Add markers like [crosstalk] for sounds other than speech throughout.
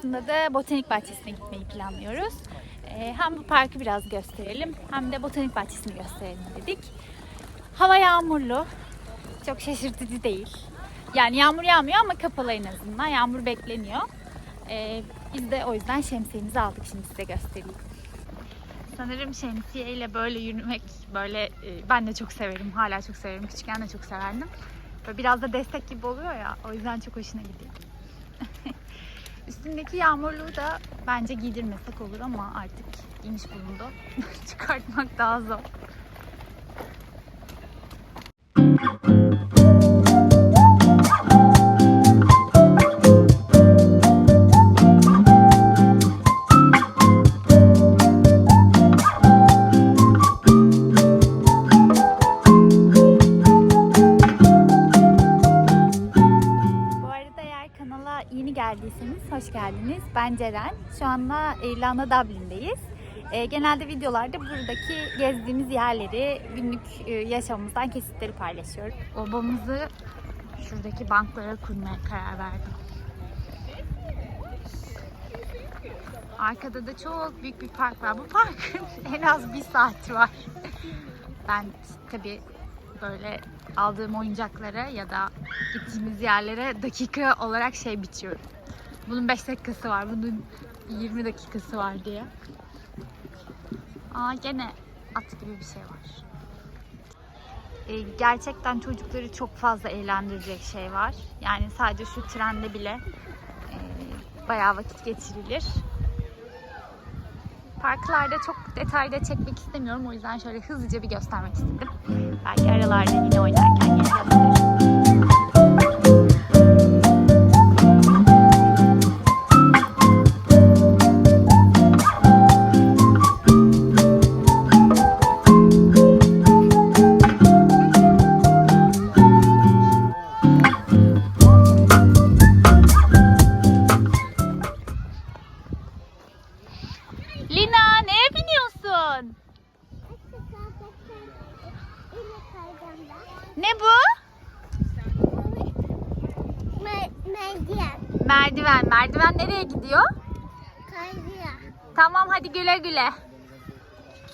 sonrasında da botanik bahçesine gitmeyi planlıyoruz. Ee, hem bu parkı biraz gösterelim hem de botanik bahçesini gösterelim dedik. Hava yağmurlu. Çok şaşırtıcı değil. Yani yağmur yağmıyor ama kapalı en azından. Yağmur bekleniyor. Ee, biz de o yüzden şemsiyemizi aldık. Şimdi size göstereyim. Sanırım şemsiyeyle böyle yürümek böyle e, ben de çok severim. Hala çok severim. Küçükken de çok severdim. Böyle biraz da destek gibi oluyor ya. O yüzden çok hoşuna gidiyor. [laughs] Üstündeki yağmurluğu da bence giydirmesek olur ama artık giymiş bulundu. [laughs] Çıkartmak daha zor. Geldiniz. Ben Ceren. Şu anda İrlanda Dublin'deyiz. Ee, genelde videolarda buradaki gezdiğimiz yerleri, günlük e, yaşamımızdan kesitleri paylaşıyorum. Obamızı şuradaki banklara kurmaya karar verdim. Arkada da çok büyük bir park var. Bu parkın [laughs] en az bir saati var. Ben tabii böyle aldığım oyuncaklara ya da gittiğimiz yerlere dakika olarak şey biçiyorum. Bunun 5 dakikası var, bunun 20 dakikası var diye. Aa gene at gibi bir şey var. Ee, gerçekten çocukları çok fazla eğlendirecek şey var. Yani sadece şu trende bile e, bayağı vakit geçirilir. Parklarda çok detayda çekmek istemiyorum. O yüzden şöyle hızlıca bir göstermek istedim. Belki aralarda yine oynarken yine gösteririm. Merdiven. Merdiven nereye gidiyor? Kayıyor. Tamam hadi güle güle.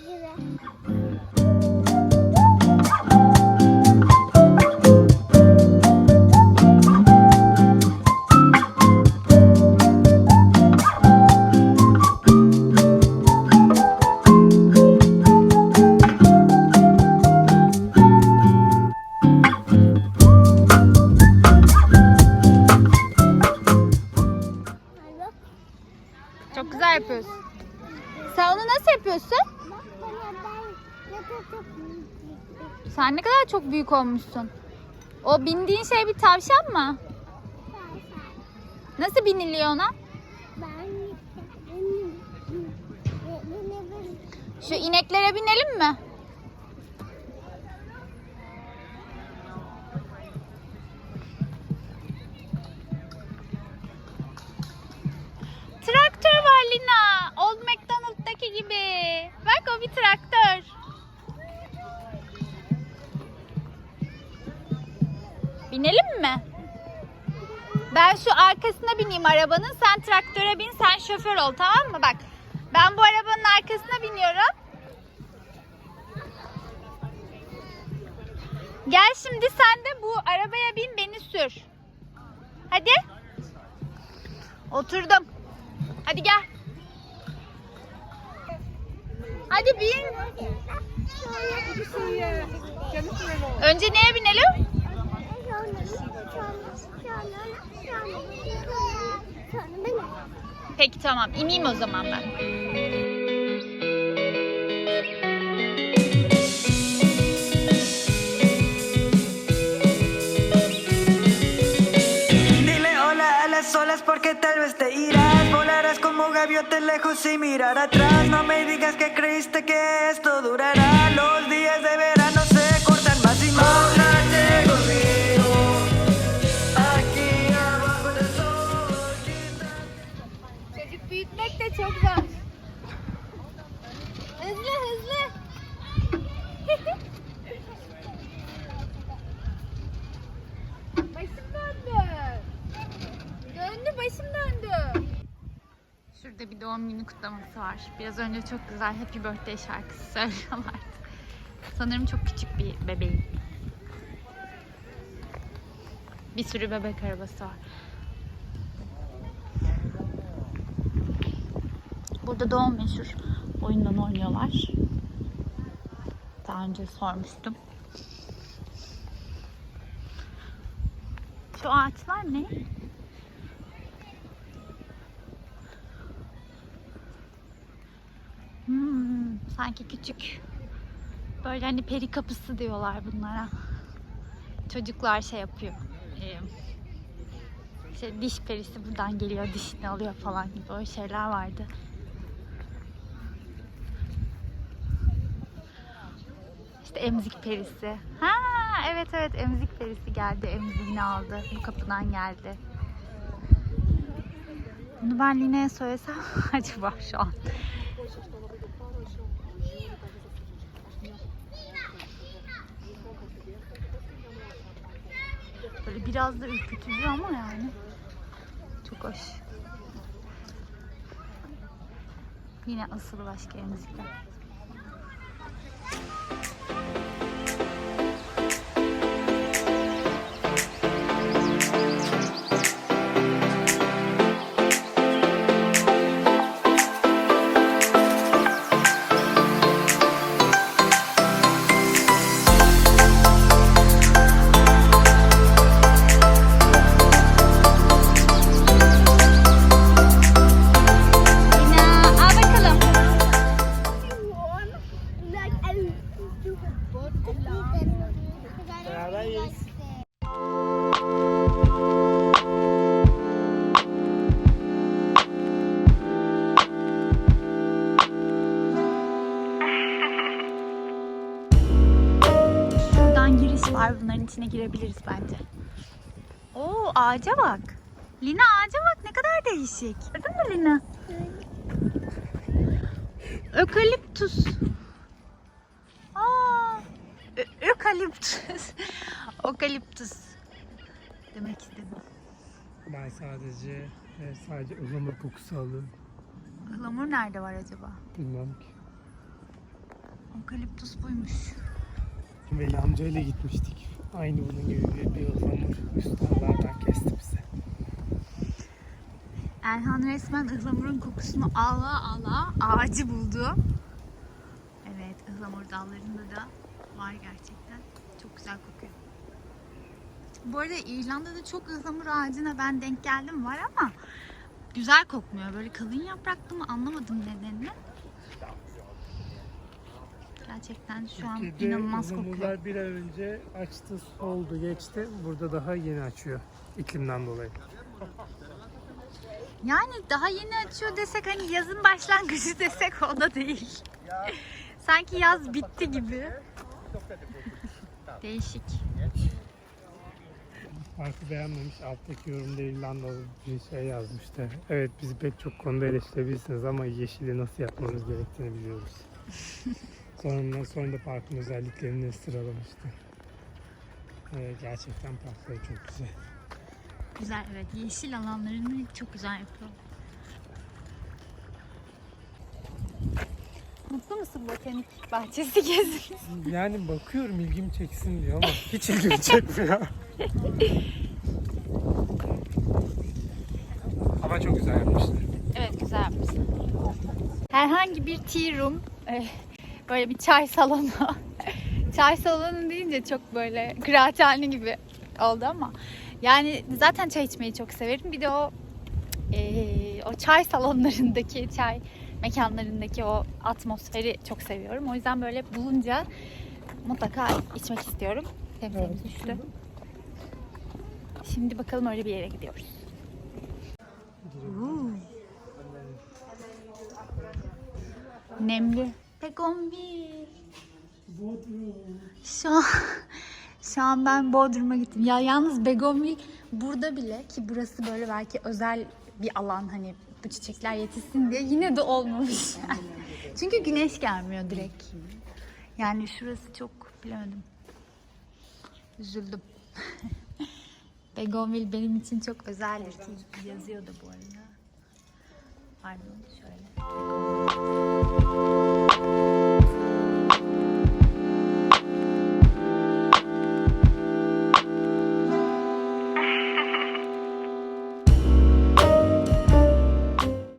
Gibi. Sen ne kadar çok büyük olmuşsun. O bindiğin şey bir tavşan mı? Nasıl biniliyor ona? Şu ineklere binelim mi? Traktör var Lina. Old McDonald'daki gibi. Bak o bir traktör. Binelim mi? Ben şu arkasına bineyim arabanın. Sen traktöre bin, sen şoför ol tamam mı? Bak ben bu arabanın arkasına biniyorum. Gel şimdi sen de bu arabaya bin beni sür. Hadi. Oturdum. Hadi gel. Hadi bin. Önce neye binelim? Peki tamam. İneyim o zaman ben. Dile hola a las olas porque tal vez te irás. Volarás como gaviotes lejos sin mirar atrás. No me digas que creíste que esto durará. Büyütmek de çok zor. Hızlı hızlı. başım döndü. Döndü başım döndü. doğum günü kutlaması var. Biraz önce çok güzel Happy Birthday şarkısı söylüyorlardı. Sanırım çok küçük bir bebeğim. Bir sürü bebek arabası var. Burada doğum meşhur oyundan oynuyorlar. Daha önce sormuştum. Şu ağaçlar ne? Hmm, sanki küçük. Böyle hani peri kapısı diyorlar bunlara. Çocuklar şey yapıyor. İşte diş perisi buradan geliyor, dişini alıyor falan gibi öyle şeyler vardı. İşte emzik perisi. Ha evet evet emzik perisi geldi. Emziğini aldı. Bu kapıdan geldi. Bunu ben Line'ye söylesem [laughs] acaba şu an. Böyle biraz da ürkütücü ama yani. Çok hoş. Yine asılı başka emzikler. Var. Bunların içine girebiliriz bence. Oo ağaca bak. Lina ağaca bak ne kadar değişik. Gördün mü Lina? Ökaliptus. Aa, ökaliptus. [laughs] Okaliptus. Demek istedim. Ben sadece evet, sadece ıhlamur kokusu alıyorum. Ihlamur nerede var acaba? Bilmem ki. Okaliptus buymuş. Veli amcayla gitmiştik. Aynı bunun gibi bir, bir ıhlamur üstadlardan kesti bize. Erhan resmen ıhlamurun kokusunu ala ala ağacı buldu. Evet ıhlamur dallarında da var gerçekten. Çok güzel kokuyor. Bu arada İrlanda'da çok ıhlamur ağacına ben denk geldim var ama güzel kokmuyor. Böyle kalın yapraklı mı anlamadım nedenini. Gerçekten şu an Türkiye'de inanılmaz kokuyor. bir ay önce açtı, soldu, geçti. Burada daha yeni açıyor iklimden dolayı. Yani daha yeni açıyor desek hani yazın başlangıcı [laughs] desek o da değil. Sanki yaz bitti gibi. Değişik. Parkı beğenmemiş. Alttaki yorumda İrlandalı bir şey yazmıştı. Evet bizi pek çok konuda eleştirebilirsiniz ama yeşili nasıl yapmamız gerektiğini biliyoruz. [laughs] sonra, sonra da parkın özelliklerini sıralamıştı. Evet, gerçekten parkları çok güzel. Güzel evet. Yeşil alanlarını çok güzel yapıyor. Mutlu musun botanik bahçesi [laughs] gezmek? Yani bakıyorum ilgimi çeksin diyor ama hiç ilgimi çekmiyor. [laughs] ama çok güzel yapmışlar. Evet güzel yapmışsın. Herhangi bir tea room, e, böyle bir çay salonu. [laughs] çay salonu deyince çok böyle kıraathane gibi oldu ama yani zaten çay içmeyi çok severim. Bir de o e, o çay salonlarındaki çay mekanlarındaki o atmosferi çok seviyorum. O yüzden böyle bulunca mutlaka içmek istiyorum. Temsilimiz düştü. Şimdi bakalım öyle bir yere gidiyoruz. Nemli. Begonvil. Şu an, şu an ben Bodrum'a gittim. Ya yalnız Begonvil burada bile ki burası böyle belki özel bir alan hani bu çiçekler yetişsin diye yine de olmamış yani. [laughs] Çünkü güneş gelmiyor direkt. Yani şurası çok bilemedim. Üzüldüm. [laughs] Begonvil benim için çok özeldir ki yazıyor da bu arada. Pardon şöyle.